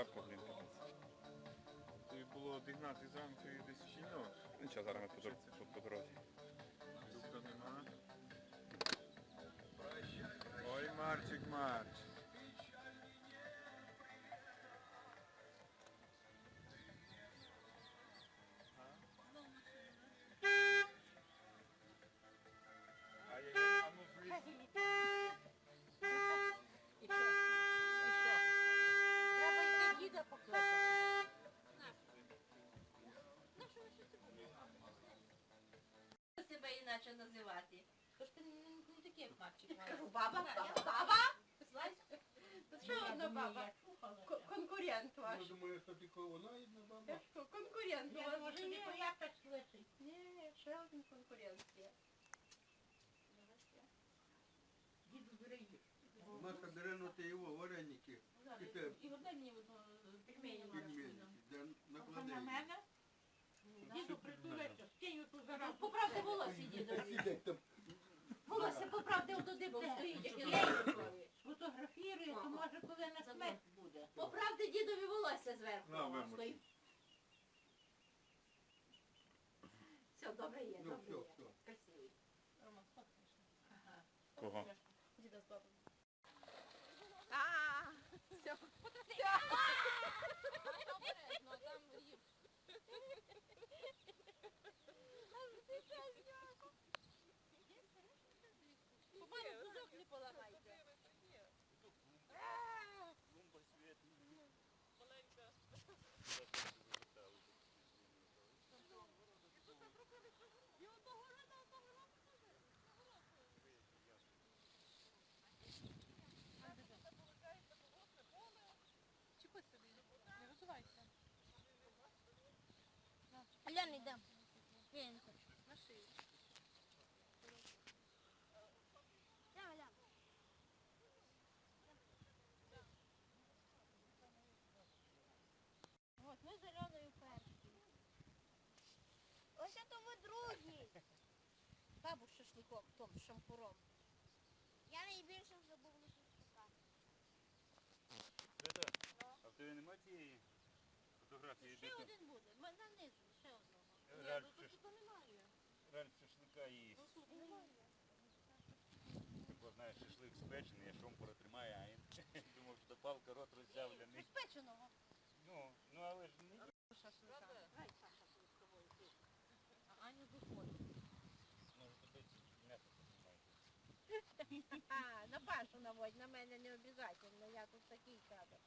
жарко, блін. Було обігнати зранку і десь вчинило? Нічого, зараз ми по дор- по дорозі. Іначе називати? Тож ти не, не такий, як Марчик. Кажу, баба, баба, баба! Що одна баба? Ко- Конкурент ваш. Я думаю, що тільки вона одна баба. Що, конкурент у Я вас думаю, вже що є? слышить. Ні, ще один конкурент є. Діду бери їж. Маша бере на те його вареники, І те. І одне мені пельмені пельмені, де А накладе. на мене? Діду притулиться, стіню ту зараз. Поправте волосся, дідові. Волосся поправте туди, бо стоїть, як Фотографірує, то може коли на смерть буде. Поправте дідові волосся зверху. На, Воно стоїть. Все, добре є, Ну, добре є. Красивий. Рома. Кого? Діда з бабою. Йдемо. Я не хочу. На шию. Да, Аляна. От, ми з Альоною перші. Ось це ви другі. Бабу з шашликом, том, з шампуром. Я найбільше забув на шашлика. Свята, а в тебе немає цієї фотографії? Ще один буде. Ми на низу, ще одного. Ні, ну шаш- тут немає. реаль шашлика і Ну тут немає. Бо знаєш, шашлик спечений, а шомпура тримає, а він думав, що палка рот роззявлений. Спеченого. Ну, ну але ж не Шашлика. З тобою ти. А виходить. може тобі м'ясо. А, на Пашу наводь, на мене не обов'язково, я тут такий кадр.